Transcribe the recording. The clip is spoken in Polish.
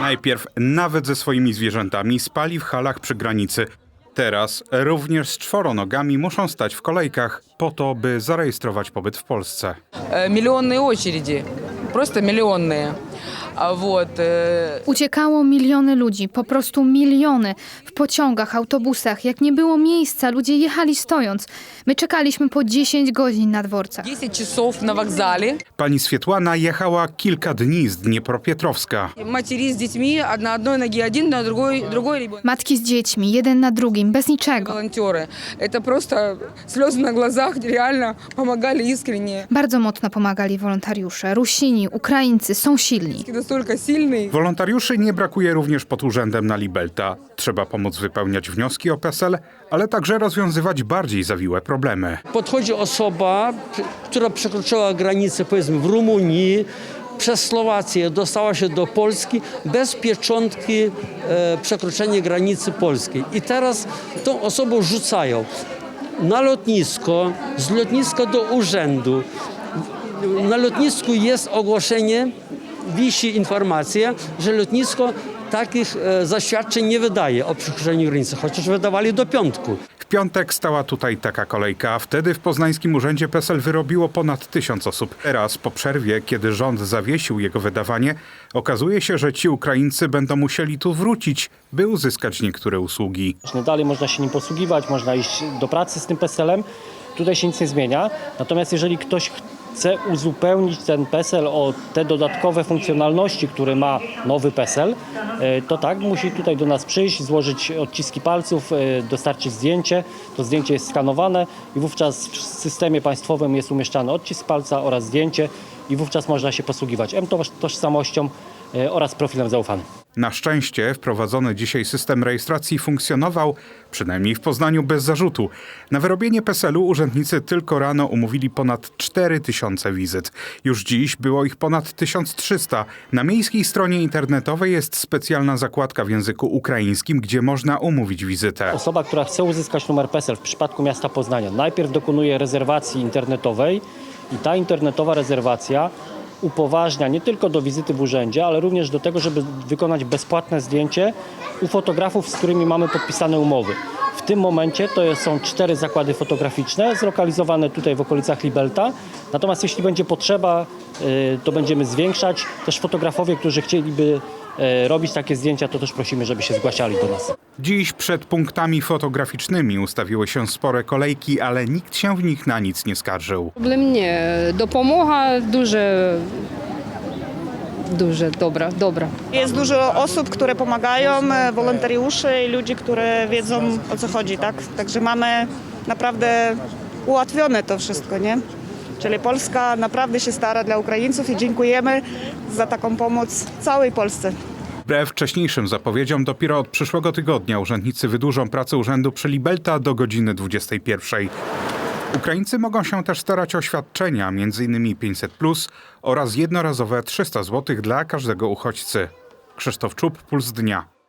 Najpierw nawet ze swoimi zwierzętami spali w halach przy granicy. Teraz również z czworonogami muszą stać w kolejkach po to, by zarejestrować pobyt w Polsce. Э, Миллионные очереди, просто миллионные. А Вот, э, Uciekało miliony ludzi, po prostu miliony. W pociągach, autobusach. Jak nie było miejsca, ludzie jechali stojąc. My czekaliśmy po 10 godzin na dworcach. 10 часов на вокзале. Pani Swietłana jechała kilka dni z Dniepropietrowska. Матери с детьми, на одной ноге один, на другой, другой ребенок. Matki z dziećmi, jeden na drugim, bez niczego. Волонтеры. Это просто слезы на глазах, реально помогали искренне. Bardzo mocno pomagali wolontariusze. Rusini, Ukraińcy są silni. Wolontariuszy nie brakuje również pod urzędem na Libelta. Trzeba pomóc wypełniać wnioski o PESEL, ale także rozwiązywać bardziej zawiłe problemy. Podchodzi osoba, która przekroczyła granicę powiedzmy w Rumunii, przez Słowację dostała się do Polski bez pieczątki e, przekroczenia granicy polskiej. I teraz tą osobą rzucają na lotnisko, z lotniska do urzędu. Na lotnisku jest ogłoszenie wisi informacja, że lotnisko takich e, zaświadczeń nie wydaje o przekroczeniu granicy, chociaż wydawali do piątku. W piątek stała tutaj taka kolejka, a wtedy w poznańskim urzędzie PESEL wyrobiło ponad tysiąc osób. Teraz, po przerwie, kiedy rząd zawiesił jego wydawanie, okazuje się, że ci Ukraińcy będą musieli tu wrócić, by uzyskać niektóre usługi. Dalej można się nim posługiwać, można iść do pracy z tym PESEL-em. Tutaj się nic nie zmienia. Natomiast jeżeli ktoś chce uzupełnić ten PESEL o te dodatkowe funkcjonalności, które ma nowy PESEL, e, to tak, musi tutaj do nas przyjść, złożyć odciski palców, e, dostarczyć zdjęcie. To zdjęcie jest skanowane i wówczas w systemie państwowym jest umieszczany odcisk palca oraz zdjęcie i wówczas można się posługiwać M-tożsamością e, oraz profilem zaufanym. Na szczęście wprowadzony dzisiaj system rejestracji funkcjonował, przynajmniej w Poznaniu, bez zarzutu. Na wyrobienie PESEL-u urzędnicy tylko rano umówili ponad 4000 wizyt. Już dziś było ich ponad 1300. Na miejskiej stronie internetowej jest specjalna zakładka w języku ukraińskim, gdzie można umówić wizytę. Osoba, która chce uzyskać numer PESEL w przypadku miasta Poznania, najpierw dokonuje rezerwacji internetowej i ta internetowa rezerwacja upoważnia nie tylko do wizyty w urzędzie, ale również do tego, żeby wykonać bezpłatne zdjęcie u fotografów, z którymi mamy podpisane umowy. W tym momencie to są cztery zakłady fotograficzne zlokalizowane tutaj w okolicach Libelta. Natomiast jeśli będzie potrzeba, y, to będziemy zwiększać. Też fotografowie, którzy chcieliby E, robić takie zdjęcia, to też prosimy, żeby się zgłaszali do nas. Dziś przed punktami fotograficznymi ustawiły się spore kolejki, ale nikt się w nich na nic nie skarżył. Problem nie. Dopomoga duże duże, dobra, dobra. Jest dużo osób, które pomagają, e, wolontariuszy i ludzi, które wiedzą o co chodzi, tak? Także mamy naprawdę ułatwione to wszystko, nie? Czyli Polska naprawdę się stara dla Ukraińców i dziękujemy za taką pomoc całej Polsce. Wbrew wcześniejszym zapowiedziom, dopiero od przyszłego tygodnia urzędnicy wydłużą pracę urzędu przy Libelta do godziny 21. Ukraińcy mogą się też starać o świadczenia, m.in. 500 plus oraz jednorazowe 300 zł dla każdego uchodźcy. Krzysztof Czub, Puls Dnia.